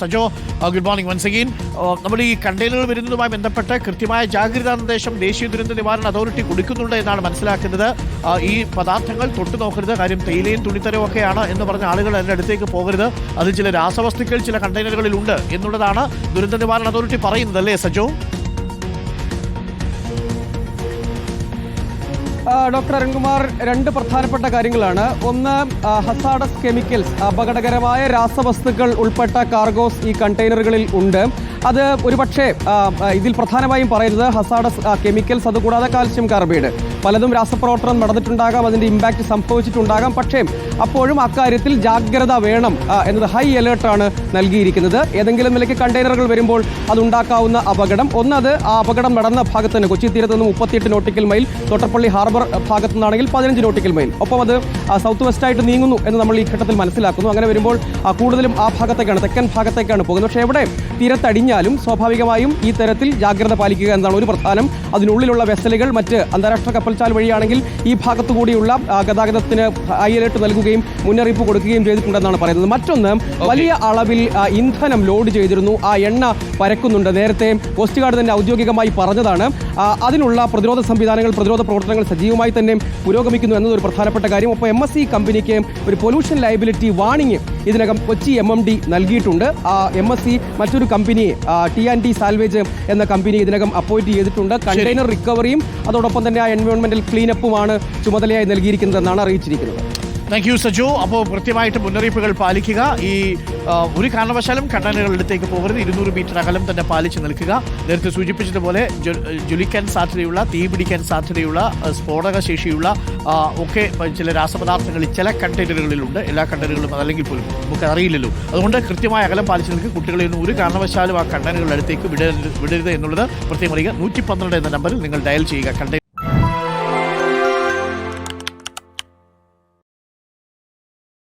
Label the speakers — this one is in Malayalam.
Speaker 1: Sajo good morning once again നമ്മൾ ഈ കണ്ടെയ്നറുകൾ വരുന്നതുമായി ബന്ധപ്പെട്ട് കൃത്യമായ ജാഗ്രതാ നിർദ്ദേശം ദേശീയ ദുരന്ത നിവാരണ അതോറിറ്റി കൊടുക്കുന്നുണ്ട് എന്നാണ് മനസ്സിലാക്കുന്നത്. ഈ പദാർത്ഥങ്ങൾ തൊട്ടു നോക്കരുത്. കാര്യം തേയിലയും തുണിത്തരവും ഒക്കെയാണ് എന്ന് പറഞ്ഞ ആളുകൾ അതിന്റെ അടുത്തേക്ക് പോകരുത്. അത് ചില രാസവസ്തുക്കൾ ചില കണ്ടെയ്നറുകളിൽ ഉണ്ട് എന്നുള്ളതാണ് ദുരന്ത നിവാരണ അതോറിറ്റി പറയുന്നത് അല്ലേ സജോ?
Speaker 2: ഡോക്ടർ അരുൺകുമാർ രണ്ട് പ്രധാനപ്പെട്ട കാര്യങ്ങളാണ്. ഒന്ന് ഹസാഡസ് കെമിക്കൽസ് അപകടകരമായ രാസവസ്തുക്കൾ ഉൾപ്പെട്ട കാർഗോസ് ഈ കണ്ടെയ്നറുകളിൽ ഉണ്ട്. അത് ഒരുപക്ഷെ ഇതിൽ പ്രധാനമായും പറയുന്നത് ഹസാഡസ് കെമിക്കൽസ് അതുകൂടാതെ കാൽസ്യം കാർബൈഡ്. പലതും രാസപ്രവർത്തനം നടന്നിട്ടുണ്ടാകാം അതിന്റെ ഇമ്പാക്റ്റ് സംഭവിച്ചിട്ടുണ്ടാകാം. പക്ഷേ അപ്പോഴും അക്കാര്യത്തിൽ ജാഗ്രത വേണം എന്നത് ഹൈ അലേർട്ടാണ് നൽകിയിരിക്കുന്നത്. ഏതെങ്കിലും നിലയ്ക്ക് കണ്ടെയ്നറുകൾ വരുമ്പോൾ അതുണ്ടാക്കാവുന്ന അപകടം. ഒന്നത് ആ അപകടം നടന്ന ഭാഗത്ത് തന്നെ കൊച്ചി തീരത്ത് നിന്ന് മുപ്പത്തിയെട്ട് നോട്ടിക്കൽ മൈൽ തൊട്ടപ്പള്ളി ഹാർബർ ഭാഗത്തു നിന്നാണെങ്കിൽ പതിനഞ്ച് നോട്ടിക്കൽ മൈൽ. ഒപ്പം അത് സൗത്ത് വെസ്റ്റായിട്ട് നീങ്ങുന്നു എന്ന് നമ്മൾ ഈ ഘട്ടത്തിൽ മനസ്സിലാക്കുന്നു. അങ്ങനെ വരുമ്പോൾ കൂടുതലും ആ ഭാഗത്തേക്കാണ് തെക്കൻ ഭാഗത്തേക്കാണ് പോകുന്നത്. പക്ഷേ എവിടെ തീരത്തടിഞ്ഞാലും സ്വാഭാവികമായും ഈ തരത്തിൽ ജാഗ്രത പാലിക്കുക എന്നതാണ് ഒരു പ്രധാനം. അതിനുള്ളിലുള്ള വെസലുകൾ മറ്റ് അന്താരാഷ്ട്ര കപ്പൽച്ചാൽ വഴിയാണെങ്കിൽ ഈ ഭാഗത്തു കൂടിയുള്ള ഗതാഗതത്തിന് ഹൈ അലേർട്ട് നൽകുകയും മുന്നറിയിപ്പ് കൊടുക്കുകയും ചെയ്തിട്ടുണ്ടെന്നാണ് പറയുന്നത്. മറ്റൊന്ന് വലിയ അളവിൽ ഇന്ധനം ലോഡ് ചെയ്തിരുന്നു. ആ എണ്ണ പരക്കുന്നുണ്ട്. നേരത്തെ കോസ്റ്റ് ഗാർഡ് തന്നെ ഔദ്യോഗികമായി പറഞ്ഞതാണ്. അതിനുള്ള പ്രതിരോധ സംവിധാനങ്ങൾ പ്രതിരോധ പ്രവർത്തനങ്ങൾ സജീവമായി തന്നെ പുരോഗമിക്കുന്നു എന്നത് ഒരു പ്രധാനപ്പെട്ട കാര്യം. ഒപ്പം എം എസ് സി കമ്പനിക്ക് ഒരു പൊല്യൂഷൻ ലയബിലിറ്റി വാണിംഗ് ഇതിനകം കൊച്ചി എം എം ഡി നൽകിയിട്ടുണ്ട്. ആ എം എസ് സി മറ്റൊരു company T and T salvage എന്ന കമ്പനി ഇതിനകം അപ്പോയിന്റ് ചെയ്തിട്ടുണ്ട്. കണ്ടെയ്നർ റിക്കവറിയും അതോടൊപ്പം തന്നെ ആ എൻവയോൺമെന്റൽ ക്ലീനപ്പുമാണ് ചുമതലയായി നൽകിയിരിക്കുന്നതെന്നാണ് അറിയിച്ചിരിക്കുന്നത്.
Speaker 1: താങ്ക് യു സജു അപ്പോൾ കൃത്യമായിട്ട് മുന്നറിയിപ്പുകൾ പാലിക്കുക. ഈ ഒരു കാരണവശാലും കണ്ടെയ്നറുകളിടത്തേക്ക് പോകരുത്. ഇരുന്നൂറ് മീറ്റർ അകലം തന്നെ പാലിച്ച് നിൽക്കുക. നേരത്തെ സൂചിപ്പിച്ചതുപോലെ ജ്വ- ജ്വലിക്കാൻ സാധ്യതയുള്ള തീ പിടിക്കാൻ സാധ്യതയുള്ള സ്ഫോടക ശേഷിയുള്ള ഒക്കെ ചില രാസപദാർത്ഥങ്ങൾ ചില കണ്ടെയ്നറുകളിലുണ്ട്. എല്ലാ കണ്ടെയ്നറുകളും അതല്ലെങ്കിൽ പോലും നമുക്ക് അറിയില്ലല്ലോ. അതുകൊണ്ട് കൃത്യമായ അകലം പാലിച്ച് നിൽക്കുക. കുട്ടികളെ ഒന്നും ഒരു കാരണവശാലും ആ കണ്ടെയ്നറുകളുടെ അടുത്തേക്ക് വിടരുത് വിടരുത് എന്നുള്ളത് പ്രത്യേകം അറിയുക. നൂറ്റി പന്ത്രണ്ട് എന്ന നമ്പറിൽ നിങ്ങൾ ഡയൽ ചെയ്യുക. കണ്ടെയ്നർ